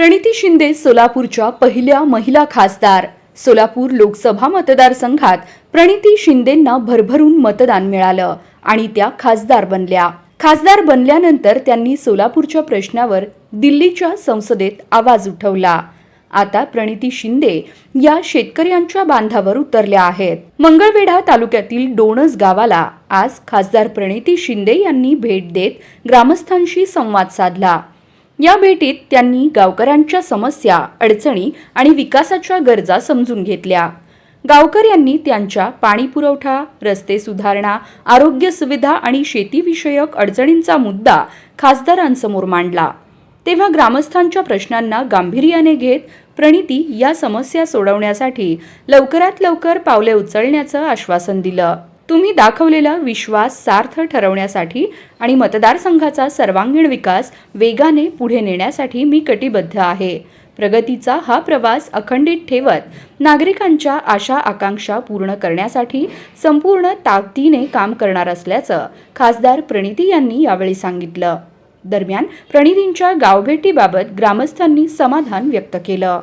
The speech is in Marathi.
प्रणिती शिंदे सोलापूरच्या पहिल्या महिला खासदार. सोलापूर लोकसभा मतदारसंघात प्रणिती शिंदेंना भरभरून मतदान मिळालं आणि त्या खासदार बनल्या. खासदार बनल्यानंतर त्यांनी सोलापूरच्या प्रश्नावर दिल्लीच्या संसदेत आवाज उठवला. आता प्रणिती शिंदे या शेतकऱ्यांच्या बांधावर उतरल्या आहेत. मंगळवेढा तालुक्यातील डोणस गावाला आज खासदार प्रणिती शिंदे यांनी भेट देत ग्रामस्थांशी संवाद साधला. या भेटीत त्यांनी गावकऱ्यांच्या समस्या अडचणी आणि विकासाच्या गरजा समजून घेतल्या. गावकर यांनी त्यांच्या पाणी पुरवठा रस्ते सुधारणा आरोग्य सुविधा आणि शेतीविषयक अडचणींचा मुद्दा खासदारांसमोर मांडला. तेव्हा ग्रामस्थांच्या प्रश्नांना गांभीर्याने घेत प्रणिती या समस्या सोडवण्यासाठी लवकरात लवकर पावले उचलण्याचं आश्वासन दिलं. तुम्ही दाखवलेला विश्वास सार्थ ठरवण्यासाठी आणि मतदारसंघाचा सर्वांगीण विकास वेगाने पुढे नेण्यासाठी मी कटिबद्ध आहे. प्रगतीचा हा प्रवास अखंडित ठेवत नागरिकांच्या आशा आकांक्षा पूर्ण करण्यासाठी संपूर्ण ताकदीने काम करणार असल्याचं खासदार प्रणिती यांनी यावेळी सांगितलं. दरम्यान प्रणितींच्या गावभेटीबाबत ग्रामस्थांनी समाधान व्यक्त केलं.